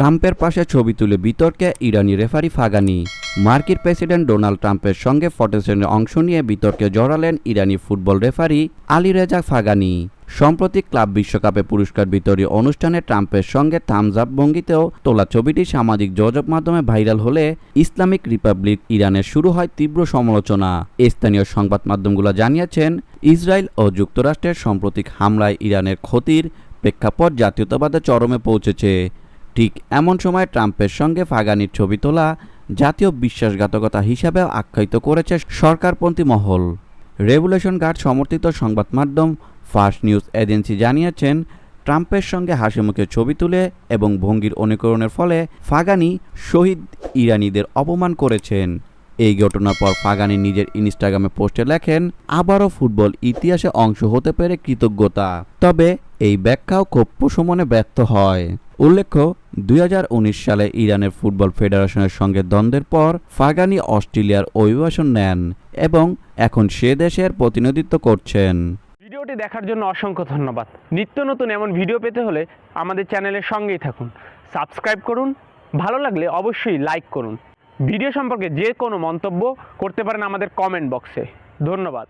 ট্রাম্পের পাশে ছবি তুলে বিতর্কে ইরানি রেফারি ফাগানি। মার্কিন প্রেসিডেন্ট ডোনাল্ড ট্রাম্পের সঙ্গে ফটোসেশনে অংশ নিয়ে বিতর্কে জড়ালেন ইরানি football referee Ali Reza Faghani. সম্প্রতি ক্লাব বিশ্বকাপে পুরস্কার বিতরী অনুষ্ঠানে ট্রাম্পের সঙ্গে থামস আপ ভঙ্গিতেও তোলা ছবিটি সামাজিক যোগাযোগ মাধ্যমে ভাইরাল হলে ইসলামিক রিপাবলিক ইরানের শুরু হয় তীব্র সমালোচনা। স্থানীয় সংবাদ মাধ্যমগুলো জানিয়েছেন, ইসরায়েল ও যুক্তরাষ্ট্রের সাম্প্রতিক হামলায় ইরানের ক্ষতির প্রেক্ষাপট জাতীয়তাবাদে চরমে পৌঁছেছে। ঠিক এমন সময় ট্রাম্পের সঙ্গে ফাগানির ছবি তোলা জাতীয় বিশ্বাসঘাতকতা হিসাবেও আখ্যায়িত করেছে সরকারপন্থী মহল। রেভুলেশন গার্ড সমর্থিত সংবাদ মাধ্যম ফার্স্ট নিউজ এজেন্সি জানিয়েছেন, ট্রাম্পের সঙ্গে হাসিমুখে ছবি তুলে এবং ভঙ্গির অনুকরণের ফলে ফাগানি শহীদ ইরানিদের অপমান করেছেন। এই ঘটনার পর ফাগানি নিজের ইনস্টাগ্রামে পোস্টে লেখেন, আবারও ফুটবল ইতিহাসে অংশ হতে পেরে কৃতজ্ঞতা। তবে এই ব্যাখ্যাও খুব প্রশমনে ব্যর্থ হয়। উল্লেখ্য, দুই হাজার উনিশ সালে ইরানের ফুটবল ফেডারেশনের সঙ্গে দ্বন্দ্বের পর ফাগানি অস্ট্রেলিয়ার অভিবাসন নেন এবং এখন সে দেশের প্রতিনিধিত্ব করছেন। ভিডিওটি দেখার জন্য অসংখ্য ধন্যবাদ। নিত্য নতুন এমন ভিডিও পেতে হলে আমাদের চ্যানেলের সঙ্গেই থাকুন। সাবস্ক্রাইব করুন, ভালো লাগলে অবশ্যই লাইক করুন। ভিডিও সম্পর্কে যে কোনো মন্তব্য করতে পারেন আমাদের কমেন্ট বক্সে। ধন্যবাদ।